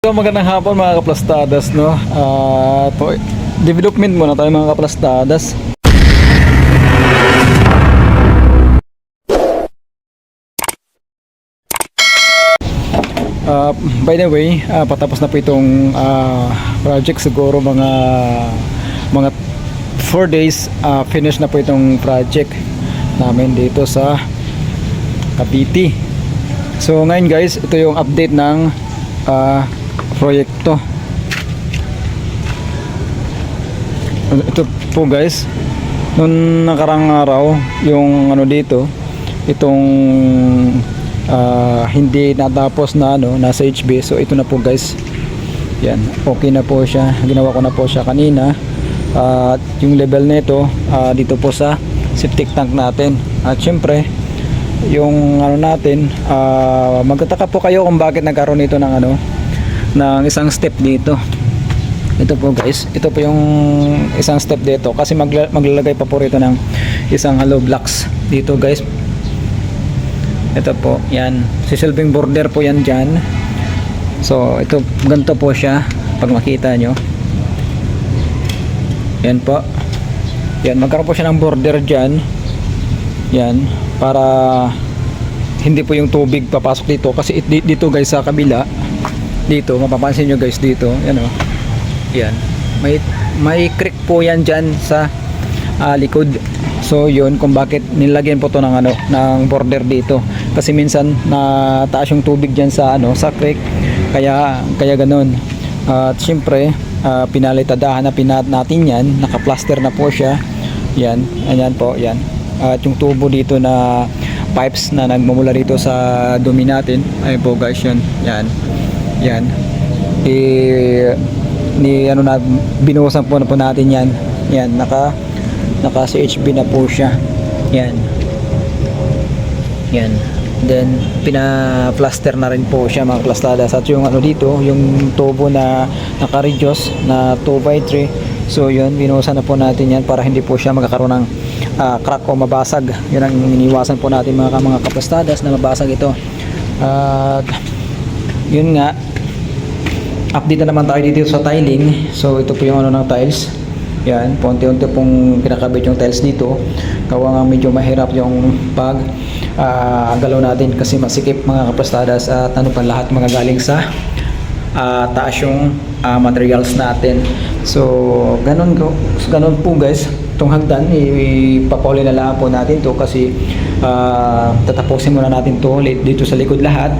So magandang hapon mga kaplastadas no. Ah, to development muna tayo mga kaplastadas. Ah, by the way, ah, patapos na po itong ah, project siguro mga mga 4 days ah, finish na po itong project namin dito sa Cavite. So ngayon guys, ito yung update ng ah, proyekto. Ito po guys, nung nakarang araw, yung ano dito, itong ah, hindi natapos na ano, nasa HB. So ito na po guys. Yan, okay na po siya. Ginawa ko na po siya kanina. At yung level nito ah, dito po sa septic tank natin. At syempre, yung ano natin, ah, magtataka po kayo kung bakit nagkaroon nito ng ano, ng isang step dito. Ito po guys, ito po yung isang step dito kasi magla- maglalagay pa po rito ng isang hollow blocks dito guys. Ito po, yan. Sisilbing border po yan dyan. So, ito, ganito po siya pag makita nyo. Yan po. Yan, magkaroon po siya ng border dyan. Yan, para hindi po yung tubig papasok dito kasi it- di- dito guys sa kabila dito mapapansin nyo guys dito yan o. Yan. May may creek po yan dyan sa ah, likod. So yun kung bakit nilagyan po to ng ano ng border dito. Kasi minsan na taas yung tubig dyan sa ano sa creek. Kaya kaya ganun. At syempre uh, pinalitadahan na pinat natin yan. Naka-plaster na po siya. Yan. Ayan po yan. At yung tubo dito na pipes na nagmumula dito sa dumi natin. Ay po guys yun. Yan yan. I ni ano na binuhusan po na po natin yan. Yan naka naka CHB na po siya. Yan. Yan. Then pina-plaster na rin po siya mga plastadas at yung ano dito yung tubo na naka-reduce na 2x3 so yun binuhusan na po natin yan para hindi po siya magkakaroon ng ah, crack o mabasag. Yun ang iniwasan po natin mga mga kaplastadas na mabasag ito. At yun nga update na naman tayo dito sa tiling. So ito po yung ano ng tiles. Yan punti-unti pong kinakabit yung tiles dito. Gawa nga medyo mahirap yung pag ah, galaw natin kasi masikip mga kaplastadas at ano pa lahat mga galing sa ah, taas yung ah, materials natin. So ganun ganun po guys itong hagdan ipapuli na lang po natin to kasi ah, tatapusin muna natin to dito sa likod lahat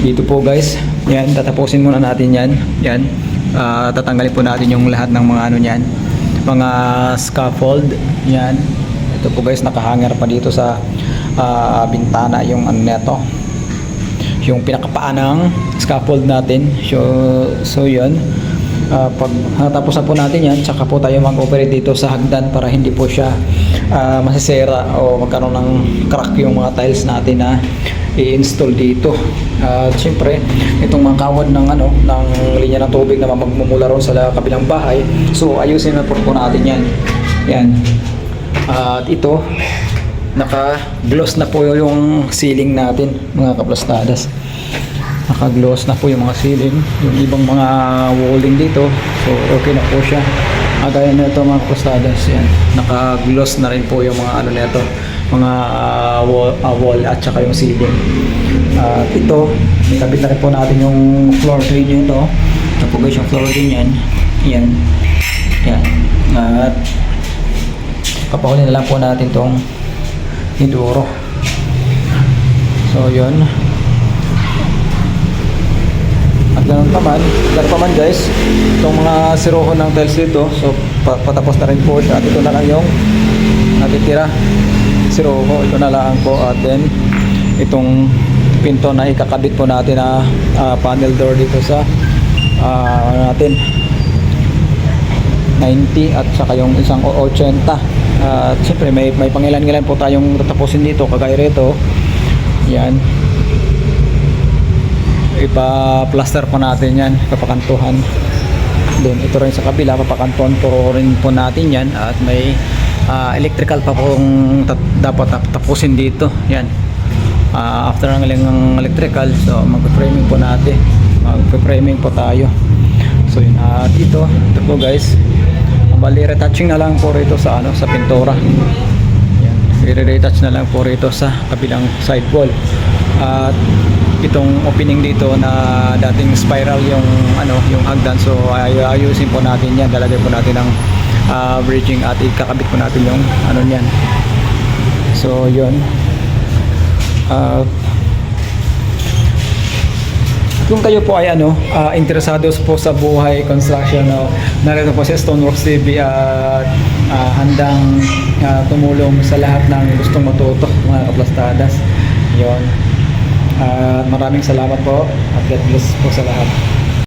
dito po guys. Yan tatapusin muna natin yan. Yan. Ah, tatanggalin po natin yung lahat ng mga ano niyan. Mga scaffold. Yan. Ito po guys nakahanger pa dito sa ah, bintana yung ano neto. Yung pinakapaan ng scaffold natin. So, so yun. Ah, pag natapos na po natin yan tsaka po tayo mag-operate dito sa hagdan para hindi po siya ah, masisira o magkaroon ng crack yung mga tiles natin na i-install dito. At syempre itong mga kawad ng ano ng linya ng tubig na magmumula ron sa kabilang bahay. So ayusin na po, natin yan. Yan. At ito naka gloss na po yung ceiling natin mga kaplastadas naka-gloss na po yung mga ceiling. Yung ibang mga walling dito so okay na po siya. Ah, gaya na ito mga kustadas yan. Naka-gloss na rin po yung mga ano nito mga ah, wall, ah, wall at saka yung ceiling. At ito kabit na rin po natin yung floor drain nito ito. Po guys yung floor drain yan. Yan. Yan. At kapahuli na lang po natin tong iduro so yun at ganun pa man, ganun pa man guys, itong mga sirohon ng tiles dito, so pa- patapos na rin po siya. At ito na lang yung natitira. Siroho, ito na lang po. At then, itong pinto na ikakabit po natin na ah, panel door dito sa ano natin 90 at saka yung isang 80 at siyempre may, may pangilan-ngilan po tayong tatapusin dito. Kagaya rito yan ipa-plaster po natin yan papakantuhan then ito rin sa kabila papakantuhan po rin po natin yan at may ah, electrical pa pong dapat tap- tapusin dito yan Ah, after ng ilang electrical so mag-framing po natin Magpe-framing po tayo. So yun, at ito, ito po guys. Bali retouching na lang po rito sa ano sa pintura. I-retouch na lang po rito sa kabilang side wall. At itong opening dito na dating spiral yung ano yung hagdan so ay ayusin po natin yan lalagay po natin ng ah, bridging at ikakabit po natin yung ano niyan so yun at kung kayo po ay ano, ah, interesados po sa buhay construction, no, narito po si Stoneworks TV at ah, handang ah, tumulong sa lahat ng gustong matuto, mga kaplastadas. Yon. At maraming salamat po at God bless po sa lahat.